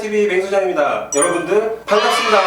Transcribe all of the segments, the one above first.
TV 맹소장입니다. 여러분들 반갑습니다.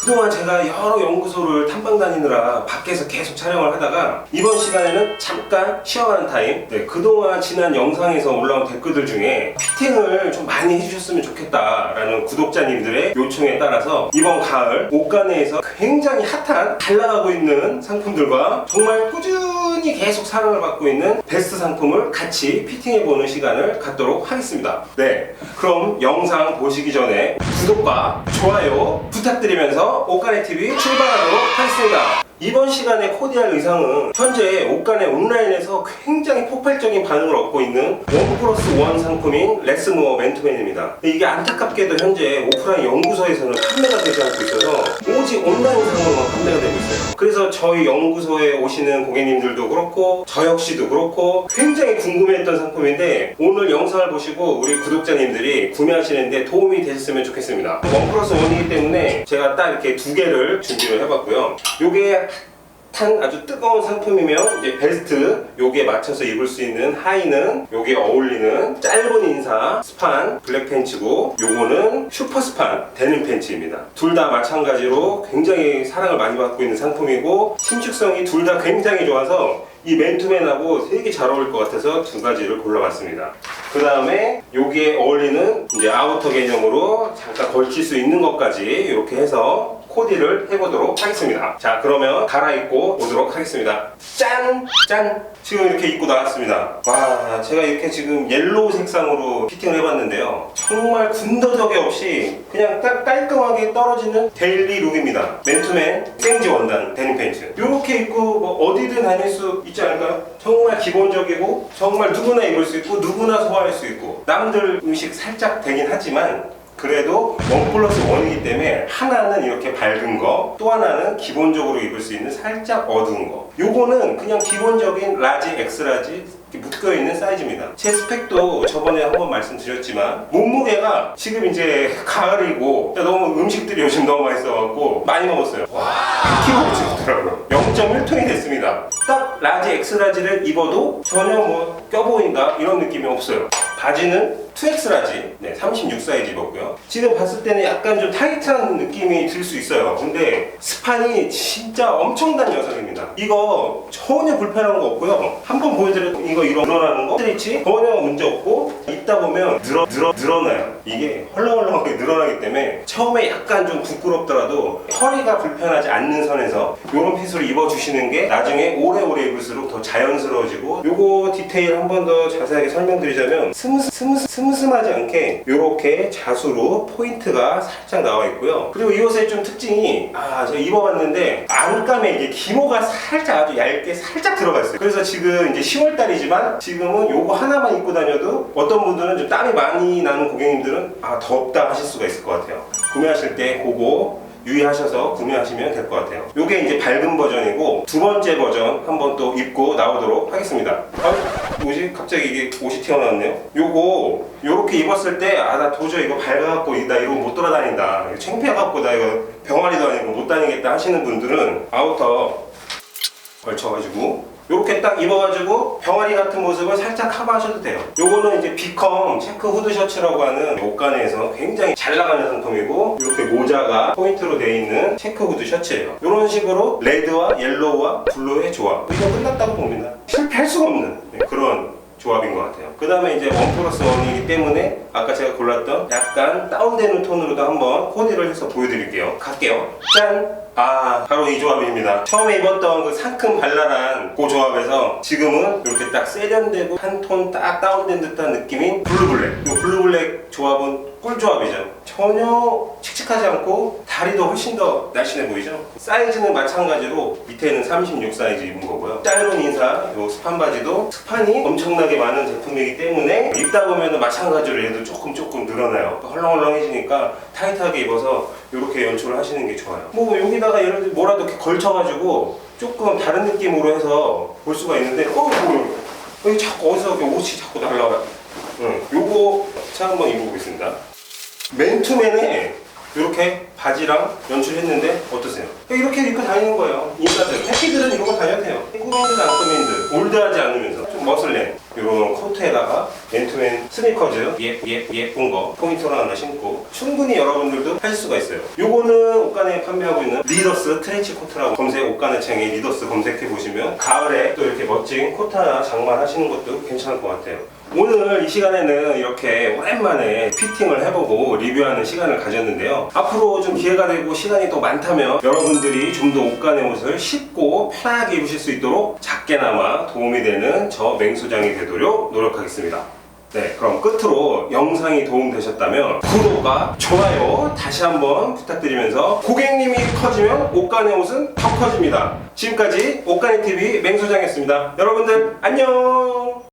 그동안 제가 여러 연구소를 탐방 다니느라 밖에서 계속 촬영을 하다가 이번 시간에는 잠깐 쉬어가는 타임. 네, 그동안 지난 영상에서 올라온 댓글들 중에 피팅을 좀 많이 해주셨으면 좋겠다라는 구독자님들의 요청에 따라서 이번 가을 옷가네에서 굉장히 핫한 잘 나가고 있는 상품들과 정말 꾸준히 계속 사랑을 받고 있는 베스트 상품을 같이 피팅해 보는 시간을 갖도록 하겠습니다. 네, 그럼 영상 보시기 전에 구독과 좋아요 부탁드리면서 옷가네 TV 출발하도록 하겠습니다. 이번 시간에 코디할 의상은 현재 옷가네 온라인에서 굉장히 폭발적인 반응을 얻고 있는 원 플러스 원 상품인 레스모어 맨투맨입니다. 이게 안타깝게도 현재 오프라인 연구소에서는 판매가 되지 않고 있어서 오직 온라인상으로만 판매가 되고 있어요. 그래서 저희 연구소에 오시는 고객님들도 그렇고 저 역시도 그렇고 굉장히 궁금해했던 상품인데 오늘 영상을 보시고 우리 구독자님들이 구매하시는데 도움이 되셨으면 좋겠습니다. 원 플러스 원이기 때문에 제가 딱 이렇게 두 개를 준비를 해봤고요. 요게 한 아주 뜨거운 상품이면 이제 베스트 요게 맞춰서 입을 수 있는 하의는 요게 어울리는 짧은 인사 스판 블랙 팬츠고 요거는 슈퍼 스판 데님 팬츠입니다. 둘 다 마찬가지로 굉장히 사랑을 많이 받고 있는 상품이고 신축성이 둘 다 굉장히 좋아서 이 맨투맨하고 되게 잘 어울릴 것 같아서 두 가지를 골라봤습니다. 그 다음에 여기에 어울리는 이제 아우터 개념으로 잠깐 걸칠 수 있는 것까지 이렇게 해서 코디를 해보도록 하겠습니다. 자, 그러면 갈아입고 오도록 하겠습니다. 짠! 짠! 지금 이렇게 입고 나왔습니다. 와, 제가 이렇게 지금 옐로우 색상으로 피팅을 해봤는데요. 정말 군더더기 없이 그냥 딱 깔끔하게 떨어지는 데일리 룩입니다. 맨투맨 생지 원단 데님 팬츠. 이렇게 입고 뭐 어디든 다닐 수 있지 않을까요? 정말 기본적이고 정말 누구나 입을 수 있고 누구나 소화할 수 있고 남들 음식 살짝 되긴 하지만 그래도 원 플러스 원이기 때문에 하나는 이렇게 밝은 거, 또 하나는 기본적으로 입을 수 있는 살짝 어두운 거. 요거는 그냥 기본적인 라지, 엑스라지 묶여 있는 사이즈입니다. 제 스펙도 저번에 한번 말씀드렸지만 몸무게가 지금 이제 가을이고 너무 음식들이 요즘 너무 맛있어갖고 많이 먹었어요. 키로가 찍더라고요. 0.1톤이 됐습니다. 딱 라지, 엑스라지를 입어도 전혀 뭐 껴보인다 이런 느낌이 없어요. 바지는 2X 라지, 네, 36 사이즈 입었고요. 지금 봤을 때는 약간 좀 타이트한 느낌이 들 수 있어요. 근데 스판이 진짜 엄청난 녀석입니다. 이거 전혀 불편한 거 없고요. 한번 보여드려 이거 이런 늘어나는 거 스트레치 전혀 문제 없고 입다 보면 늘어 늘어 늘어나요. 이게 헐렁헐렁하게 늘어나기 때문에 처음에 약간 좀 부끄럽더라도 허리가 불편하지 않는 선에서 이런 핏으로 입어주시는 게 나중에 오래 오래 입을수록 더 자연스러워지고 요거 디테일 한 번 더 자세하게 설명드리자면 스무스 스무스 스무스하지 않게 이렇게 자수로 포인트가 살짝 나와 있고요. 그리고 이 옷의 좀 특징이 아 저 입어봤는데 안감에 이게 기모가 살짝 아주 얇게 살짝 들어가 있어요. 그래서 지금 이제 10월 달이지만 지금은 요거 하나만 입고 다녀도 어떤 분들은 좀 땀이 많이 나는 고객님들은 아 덥다 하실 수가 있을 것 같아요. 구매하실 때 그거 유의하셔서 구매하시면 될 것 같아요. 요게 이제 밝은 버전이고 두 번째 버전 한번 또 입고 나오도록 하겠습니다. 아, 뭐지? 갑자기 이게 옷이 튀어나왔네요. 요거 요렇게 입었을 때 아 나 도저히 이거 밝아갖고 나 이러고 못 돌아다닌다. 이거 창피해갖고 나 이거 병아리도 아니고 못 다니겠다 하시는 분들은 아우터 걸쳐가지고 이렇게 딱 입어가지고 병아리 같은 모습을 살짝 커버하셔도 돼요. 요거는 이제 비컴 체크 후드 셔츠라고 하는 옷가네에서 굉장히 잘 나가는 상품이고 이렇게 모자가 포인트로 되어 있는 체크 후드 셔츠예요. 이런 식으로 레드와 옐로우와 블루의 조합 이거 끝났다고 봅니다. 실패할 수가 없는 네, 그런 조합인 것 같아요. 그 다음에 이제 원 플러스 원이기 때문에 아까 제가 골랐던 약간 다운되는 톤으로도 한번 코디를 해서 보여드릴게요. 갈게요. 짠! 아, 바로 이 조합입니다. 처음에 입었던 그 상큼 발랄한 그 조합에서 지금은 이렇게 딱 세련되고 한 톤 딱 다운된 듯한 느낌인 블루블랙. 이 블루블랙 조합은 꿀 조합이죠. 전혀 칙칙하지 않고 다리도 훨씬 더 날씬해 보이죠? 사이즈는 마찬가지로 밑에는 36 사이즈 입은 거고요. 짧은 인사, 요 스판 바지도 스판이 엄청나게 많은 제품이기 때문에 입다 보면 마찬가지로 얘도 조금 조금 늘어나요. 헐렁헐렁해지니까 타이트하게 입어서 이렇게 연출을 하시는 게 좋아요. 뭐 여기다가 예를 들어 뭐라도 이렇게 걸쳐가지고 조금 다른 느낌으로 해서 볼 수가 있는데 어 여기 자꾸 어디서 이렇게 옷이 자꾸 날라와요. 응, 요거 차 한번 입어보겠습니다. 맨투맨에 이렇게 바지랑 연출했는데 어떠세요? 이렇게 입고 다니는 거예요. 인싸들, 해피들은 이러고 다녀도 돼요. 꾸민들, 안 꾸민들, 올드하지 않으면서 좀 머슬렌. 이런 코트에다가 맨투맨 스니커즈 예, 예, 예쁜 거 포인트로 하나 신고 충분히 여러분들도 하실 수가 있어요. 요거는 옷간에 판매하고 있는 리더스 트렌치 코트라고 검색 옷간의 창에 리더스 검색해 보시면 가을에 또 이렇게 멋진 코트 하나 장만 하시는 것도 괜찮을 것 같아요. 오늘 이 시간에는 이렇게 오랜만에 피팅을 해보고 리뷰하는 시간을 가졌는데요. 앞으로 좀 기회가 되고 시간이 또 많다면 여러분들이 좀 더 옷간의 옷을 쉽고 편하게 입으실 수 있도록 작게나마 도움이 되는 저 맹소장이 되도록 노력하겠습니다. 네, 그럼 끝으로 영상이 도움되셨다면 구독과 좋아요 다시 한번 부탁드리면서 고객님이 커지면 옷간의 옷은 더 커집니다. 지금까지 옷간의 TV 맹소장이었습니다. 여러분들 안녕!